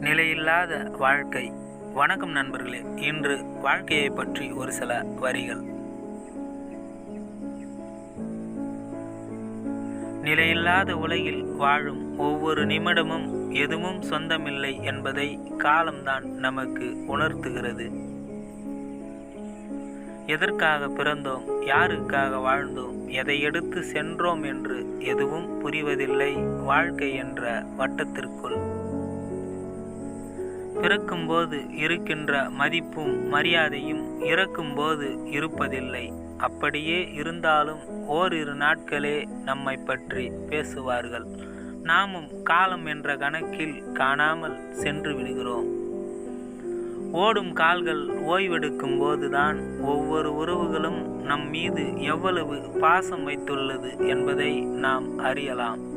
நிலையில்லாத வாழ்க்கை. வணக்கம் நண்பர்களே. இன்று வாழ்க்கையை பற்றி ஒரு சில வரிகள். நிலையில்லாத உலகில் வாழும் ஒவ்வொரு நிமிடமும் எதுவும் சொந்தமில்லை என்பதை காலம்தான் நமக்கு உணர்த்துகிறது. எதற்காக பிறந்தோம்? யாருக்காக வாழ்ந்தோம்? எதை எடுத்து சென்றோம் என்று எதுவும் புரிவதில்லை வாழ்க்கை என்ற வட்டத்திற்குள். பிறக்கும்போது இருக்கின்ற மதிப்பும் மரியாதையும் இறக்கும்போது இருப்பதில்லை. அப்படியே இருந்தாலும் ஓரிரு நாட்களே நம்மை பற்றி பேசுவார்கள். நாமும் காலம் என்ற கணக்கில் காணாமல் சென்று விடுகிறோம். ஓடும் கால்கள் ஓய்வெடுக்கும் போதுதான் ஒவ்வொரு உறவுகளும் நம் மீது எவ்வளவு பாசம் வைத்துள்ளது என்பதை நாம் அறியலாம்.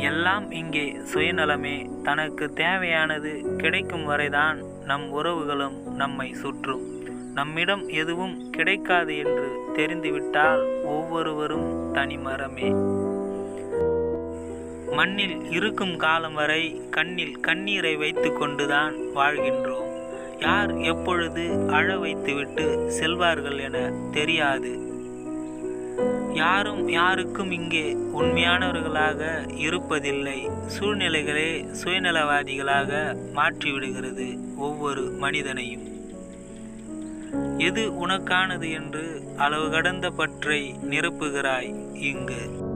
எல்லாம் இங்கே சுயநலமே. தனக்கு தேவையானது கிடைக்கும் வரைதான் நம் உறவுகளும் நம்மை சுற்றும். நம்மிடம் எதுவும் கிடைக்காது என்று தெரிந்துவிட்டால் ஒவ்வொருவரும் தனிமரமே. மண்ணில் இருக்கும் காலம் வரை கண்ணில் கண்ணீரை வைத்து கொண்டுதான் வாழ்கின்றோம். யார் எப்பொழுது அழ வைத்துவிட்டு செல்வார்கள் என தெரியாது. யாரும் யாருக்கும் இங்கே உண்மையானவர்களாக இருப்பதில்லை. சூழ்நிலைகளே சுயநலவாதிகளாக மாற்றிவிடுகிறது ஒவ்வொரு மனிதனையும். எது உனக்கானது என்று அளவு கடந்த பற்றை நிரப்புகிறாய் இங்கு?